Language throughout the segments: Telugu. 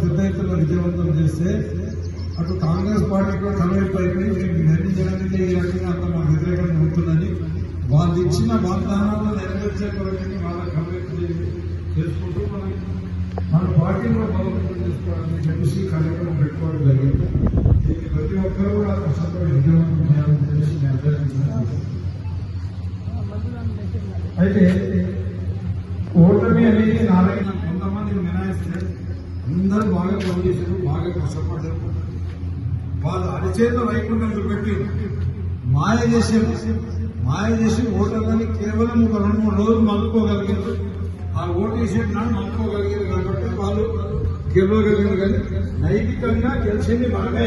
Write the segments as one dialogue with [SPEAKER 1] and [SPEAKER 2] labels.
[SPEAKER 1] పెద్ద విజయవంతం చేస్తే అటు కాంగ్రెస్ పార్టీ కూడా కనువైపు అయిపోయి మీకు ఇవన్నీ ఈ రకంగా అంత మాకు వ్యతిరేకంగా ఉంటుందని వాళ్ళు ఇచ్చిన వాగ్దానాలను నెరవేర్చే కొరకని వాళ్ళ కనువైపు చేసుకుంటూ మనం మన పార్టీలో బలోపేతం చేసుకోవాలని చెప్పేసి కార్యక్రమం పెట్టుకోవడం జరిగింది. దీన్ని ప్రతి ఒక్కరూ కూడా కష్టపడి విజయవంతం చేయాలని చెప్పేసి నేను అభ్యర్థిస్తున్నాను. అయితే ఓటమి అనేది నారాయణ కొంతమంది మినాయిస్తే అందరూ బాగా పనిచేశారు బాగా కష్టపడ్డారు. వాళ్ళు అరిచేత వైకుంఠం చూపెట్టి మాయ చేశారు. మాయ చేసి ఓటర్లని కేవలం ఒక రెండు మూడు రోజులు మలుపుకోగలిగారు ఆ ఓటు వేసేటి నాడు మలుపుకోగలిగారు కాబట్టి వాళ్ళు గెలవగలిగారు కానీ నైతికంగా గెలిచింది మనమే.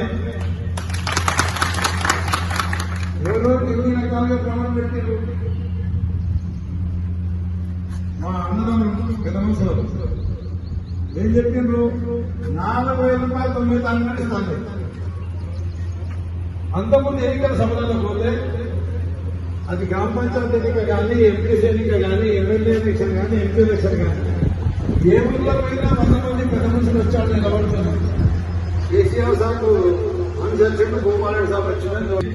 [SPEAKER 1] ఎవరో ఎన్ని రకాలుగా ప్రమాణం పెట్టారు. మా అన్నదమ్ములు పెద్ద మనుషులు ఏం చెప్పిండ్రు? నాలుగు వేల రూపాయలు తొమ్మిది తాను ఇస్తాను అంతకుముందు ఎన్నికల సభలలో పోతే అది గ్రామ పంచాయతీ ఎన్నిక కానీ ఎంపీసీ ఎన్నిక కానీ ఎమ్మెల్యే ఎలక్షన్ కానీ ఎంపీ ఎలక్షన్ కానీ ఏ ఊళ్ళో పోయినా వంద మంది పెద్ద మనుషులు వచ్చాడు నిలబడుతున్నాను కేసీఆర్ సాబ్ అనుసరించండి భూపాలరెడ్డి సాబ్ వచ్చిందని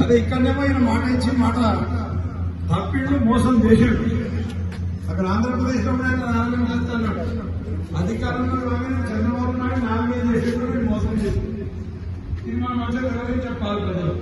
[SPEAKER 1] అదే ఇక్కడనేమో ఈయన మాట ఇచ్చి మాట తప్పిండు మోసం చేసాడు. అక్కడ ఆంధ్రప్రదేశ్లో కూడా ఆయన నాలుగు చేస్తున్నాడు అధికారంలో రాగానే చంద్రబాబు నాయుడు నాలుగు చేసేటప్పుడు మోసం చేసింది ఇది మనం మంచిగా వివరించి చెప్పాలి ప్రజలు?